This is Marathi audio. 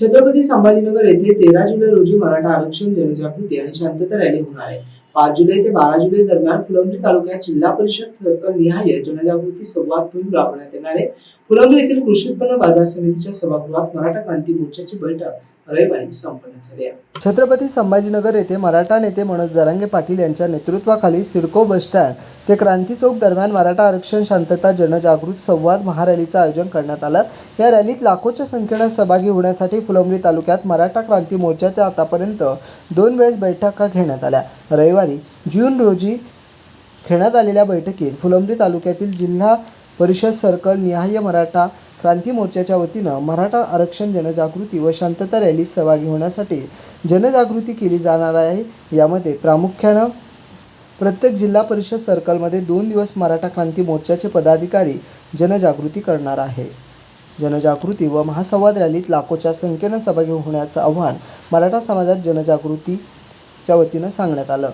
छत्रपती संभाजीनगर येथे तेरा जुलै रोजी मराठा आरक्षण जनजागृती आणि शांतता रॅली होणार आहे. पाच जुलै ते बारा जुलै दरम्यान फुलंब्री तालुक्यात जिल्हा परिषद सर्कल निहाय जनजागृती संवाद मोहीम राबवण्यात येणार आहे. फुलंब्री येथील कृषी उत्पन्न बाजार समितीच्या सभागृहात मराठा क्रांती मोर्चाची बैठक छत्रपती संभाजीनगर येथे मराठा नेते मनोज जरांगे पाटील यांच्या नेतृत्वाखाली सिडको बसस्टँड ते क्रांती चौक दरम्यान मराठा आरक्षण शांतता जनजागृत संवाद महारॅलीचं आयोजन करण्यात आलं. या रॅलीत लाखोच्या संख्येनं सहभागी होण्यासाठी फुलंब्री तालुक्यात मराठा क्रांती मोर्चाच्या आतापर्यंत दोन वेळेस बैठका घेण्यात आल्या. रविवारी जून रोजी घेण्यात आलेल्या बैठकीत फुलंब्री तालुक्यातील जिल्हा परिषद सर्कल निहाय मराठा क्रांती मोर्चाच्या वतीनं मराठा आरक्षण जनजागृती व शांतता रॅलीत सहभागी होण्यासाठी जनजागृती केली जाणार आहे. यामध्ये प्रामुख्यानं प्रत्येक जिल्हा परिषद सर्कलमध्ये दोन दिवस मराठा क्रांती मोर्चाचे पदाधिकारी जनजागृती करणार आहे. जनजागृती व महासंवाद रॅलीत लाखोच्या संख्येनं सहभागी होण्याचं आव्हान मराठा समाजात जनजागृती च्या वतीनं सांगण्यात आलं.